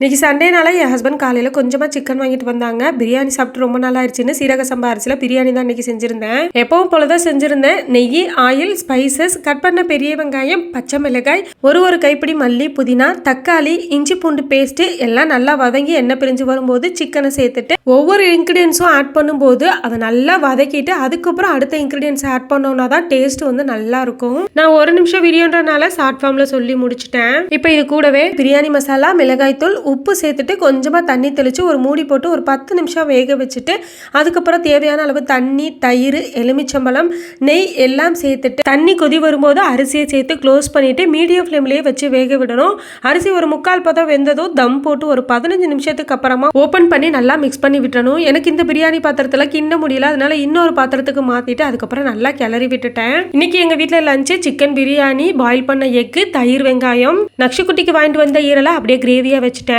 இன்னைக்கு சண்டேனால என் ஹஸ்பண்ட் காலையில் கொஞ்சமாக சிக்கன் வாங்கிட்டு வந்தாங்க. பிரியாணி சாப்பிட்டு ரொம்ப நாள் ஆயிடுச்சுன்னு சீரக சம்பா அரிசியில் பிரியாணி தான் இன்னைக்கு செஞ்சுருந்தேன். எப்பவும் போல தான் செஞ்சுருந்தேன். நெய் ஆயில் ஸ்பைசஸ் கட் பண்ண பெரிய வெங்காயம் பச்சை மிளகாய் ஒரு ஒரு கைப்பிடி மல்லி புதினா தக்காளி இஞ்சி பூண்டு பேஸ்ட்டு எல்லாம் நல்லா வதங்கி எண்ணெய் பிரிஞ்சு வரும்போது சிக்கனை சேர்த்துட்டு ஒவ்வொரு இன்க்ரீடியன்ஸும் ஆட் பண்ணும்போது அதை நல்லா வதக்கிட்டு அதுக்கப்புறம் அடுத்த இன்க்ரீடியன்ஸ் ஆட் பண்ணோம்னா தான் டேஸ்ட் வந்து நல்லா இருக்கும். நான் ஒரு நிமிஷம் வீடியோன்றனால ஷார்ட் ஃபார்ம்ல சொல்லி முடிச்சிட்டேன். இப்போ இது கூடவே பிரியாணி மசாலா மிளகாய் தூள் உப்பு சேர்த்துட்டு கொஞ்சமாக தண்ணி தெளித்து ஒரு மூடி போட்டு ஒரு பத்து நிமிஷம் வேக வச்சுட்டு அதுக்கப்புறம் தேவையான அளவு தண்ணி தயிர் எலுமிச்சம்பழம் நெய் எல்லாம் சேர்த்துட்டு தண்ணி கொதி வரும்போது அரிசியை சேர்த்து க்ளோஸ் பண்ணிவிட்டு மீடியம் ஃப்ளேம்லேயே வச்சு வேக விடணும். அரிசி ஒரு முக்கால் பதம் வெந்ததும் தம் போட்டு ஒரு பதினஞ்சு நிமிஷத்துக்கு அப்புறமா ஓப்பன் பண்ணி நல்லா மிக்ஸ் பண்ணி விட்டணும் எனக்கு இந்த பிரியாணி பாத்திரத்தில் கிண்ண முடியல அதனால இன்னொரு பாத்திரத்துக்கு மாற்றிட்டு அதுக்கப்புறம் நல்லா கிளறி விட்டுட்டேன். இன்னைக்கு எங்கள் வீட்டில் லஞ்சு சிக்கன் பிரியாணி பாயில் பண்ண எக்கு தயிர் வெங்காயம். நக்ஷுக்குட்டிக்கு வாங்கிட்டு வந்த ஈரலை அப்படியே கிரேவியாக வச்சுட்டேன்.